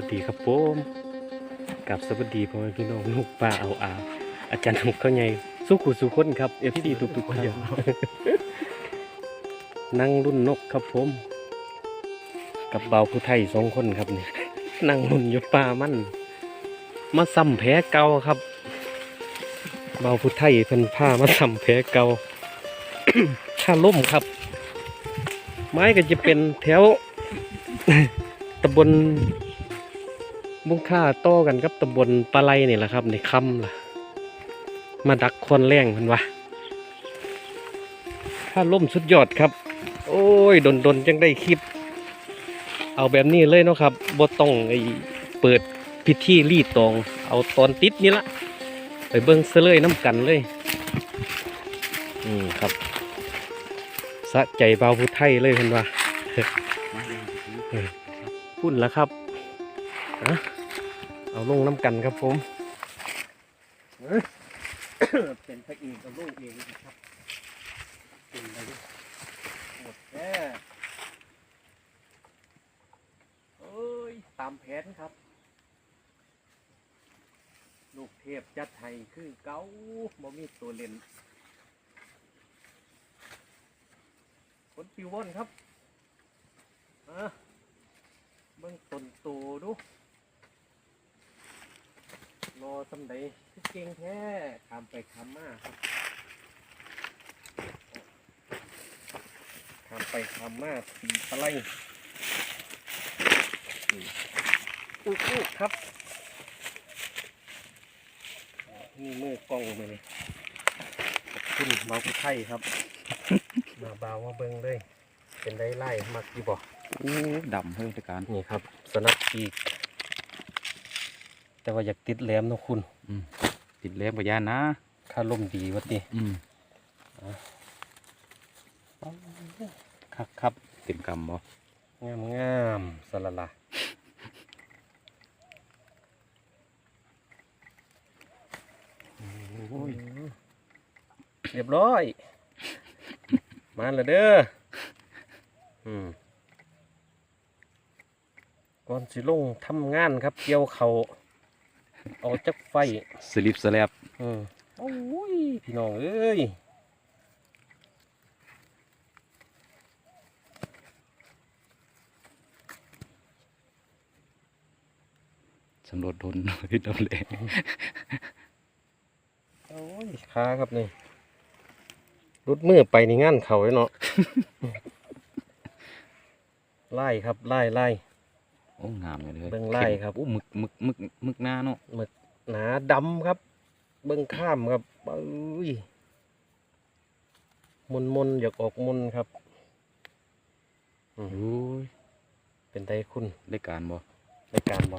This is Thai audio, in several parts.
วัสดีครับผมกับสวัสดีพ่อแม่พี่น้องลูกป้าเอาอาอาจารย์หกเข้าไงสู้ขู่สู้คนครับเอฟซีทุกทุกๆคนนั่งรุ่นนกครับผม กับเบาผู้ไทยสองคนครับนี่นั่งรุ่นยู่ป่ามันมาซ้ำแผลเก่าครับ เบาผู้ไทยเพิ่นพามาซ้ำแผลเก่าถ้าล่มครับ ไม้ก็จะเป็นแถวตำบล บุงค่าโต้อกันกับตำบลปลาไหลนี่แหละครับในคำล่ะ มาดักควนแรงมันวะถ้าล่มสุดยอดครับ โอ้ยดนดนๆจังได้คลิป เอาแบบนี้เลยเนาะครับบ่ต้องไอเปิดพิธีรีดตอง เอาตอนติดนี่ละไปเบิ้งเสเลยน้ำกันเลยอืมครับ สะใจเบาวผู้ไทยเลยเห็นว่าพุ่นแล้วครับอะ เอาลงน้ำกันครับผมเป็นพระเอกกับลูกเองครับเป็นอะไรหมดแค่เอ้ยตามแผนครับ ลูกเทพจัดไทยคือเก้าบ่มีตัวเล่นคนปิวว่อนครับอะเบิ่งต้นตูดู รอสำใดคือเก่งแท้ขามไปขามมาครับขามไปขามมาตีปลาไหลนี่อู้อู้ครับนี่มือกล้องมาเลยขอบคุณเบาผู้ไทยครับ มาเบามาเบิ่งเลย เป็นได้ไล่มักอยู่บ่โอ้ดำเพิ่งไปการนี่ครับสนับปีก แต่ว่าอยากติดแหลมเนาะคุณติดเล็บกับยานนะค่าลมดีวัดดีอืมครับครับเต็มกำบ่งามงามสละละโอ้ยเรียบร้อย มาแล้วเด้ออืมก่อนสิลงทำงานครับ เกี่ยวเขา เอาจักไฟสลิปสแลบอืมโอ้ยพี่น้องเอ้ยสำรวจทนพิษดำเลยโอ้ยขาครับนี่รุดมือไปในงานเขาไว้เนาะไล่ครับไล่ไล่ โอ้งามเลยเลยเบิ่งไล่ครับโอ้หมึกหมึกหมึกหมึกหน้าเนาะหนาดำครับ เบิ้งข้ามครับเอ้ยมนมนๆอยากออกมนครับโอ้ยเป็นไดคุณได้การบ่รายการบ่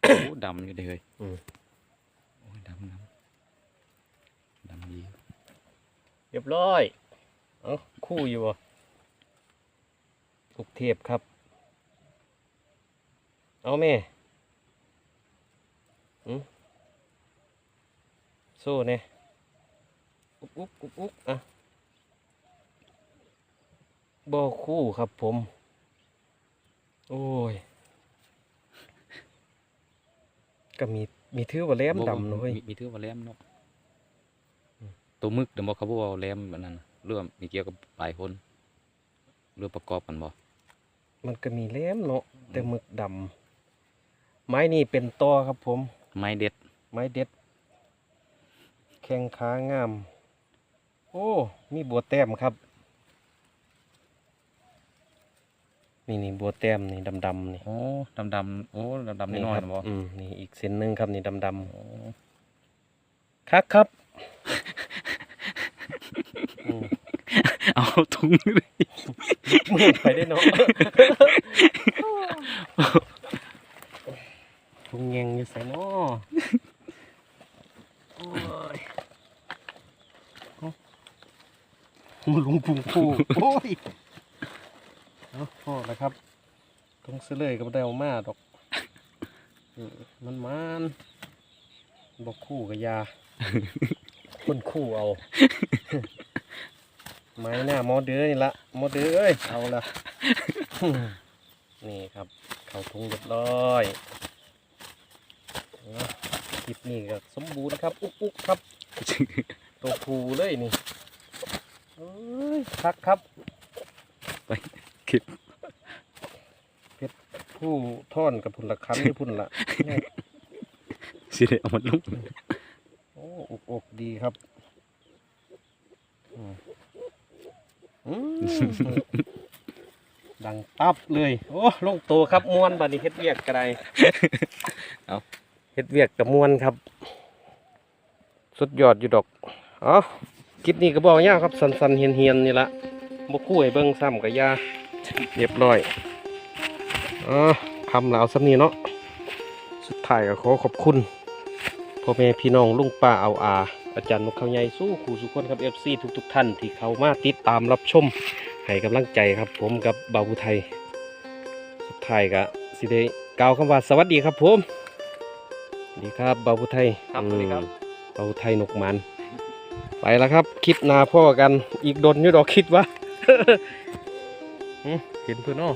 โอ้ดำอยู่เลยอืมโอ้ยดำดำดำดีเรียบร้อย เอ้าคู่อยู่บ่ ลูกเทพครับ เอาแม่อืมโซ่เนี่ยอุ๊กอุ๊กอุ๊กอุ๊กอะบ่คู่ครับผม โอ้ย ก็มีมีถือว่าแหลมบ่ดำเนอะเว้ย มีมีถือว่าแหลมเนาะอืมตัวหมึกเดี๋ยวบอกเขาบอกว่าแหลมแบบนั้นน่ะเรื่องมีเกี่ยวกับปลายคนเรื่องประกอบกันบ่ มันก็มีแหลมเนาะแต่หมึกดำไม้นี่เป็นตอครับผม ไม้เด็ด ไม้เด็ด แข้งขางาม โอ้ มีบัวแต้มครับ นี่นี่บัวแต้มนี่ดำดำๆนี่โอ้ดำดำๆโอ้ดำดำๆน้อยคๆรันะบ่อืมนี่อีกเส้นหนึ่งครับนี่ดำดโอ้ำครับครับอืม เอาถุงเลยมือไปได้เนาะทุงแงงอยู่ใส่เนาะโอ้ยเอาลุงพุงคู่โอ้ยเอาพอแล้วครับต้องซื้อเลยก็ไม่ได้เอามาดอกมันมันบอกคู่กับยาคนคู่เอา ไม้หน้าหมอเดือนี่ละหมอเดือเอ้ยเอาละนี่ครับ เข้าทุงเรียบร้อยเอาคลิปนี้ก็สมบูรณ์ครับอุ๊กอุ๊กครับตัวผูเลยนี่เอ้ยคักครับ ไปคลิปเพชรผู้ท่อนกับพุ่นละคันหรือพุ่นละเนี่ยสิได้เอามันลงโอ้อกอกดีครับอืมอืม ดังตับเลย โอ้ลงตัวครับมวนบัดนี้เฮ็ดเวียกกระไดเอาเฮ็ดเวียกกับมวนครับ สุดยอดอยู่ดอกเอ๋อคลิปนี้ก็บอกยากครับสันๆเฮียนๆนี่ละบ่คู่ให้เบิ่งซ้ำกับยาเรียบร้อยอ๋อคำลาวสำนี้เนาะสุดท้ายก็ขอขอบคุณพ่อแม่พี่น้องลุงป้าเอาอา อาจารย์นกเขาใหญ่สู้ครูสุคนครับ FC ทุกๆ ท่านที่เข้ามาติดตามรับชมให้กำลังใจครับ ผมกับบ่าวผู้ไทย สุดท้ายก็สิได้กล่าวคำว่าสวัสดีครับผมสวัสดีครับบ่าวผู้ไทยครับสวัสดีครับอืมบ่าวผู้ไทยนกมัน ไปแล้วครับคลิปหนาพ่อกันอีกดนอยู่ดอกคิดว่าหึเห็นเพื่อนเนาะ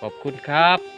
ขอบคุณครับ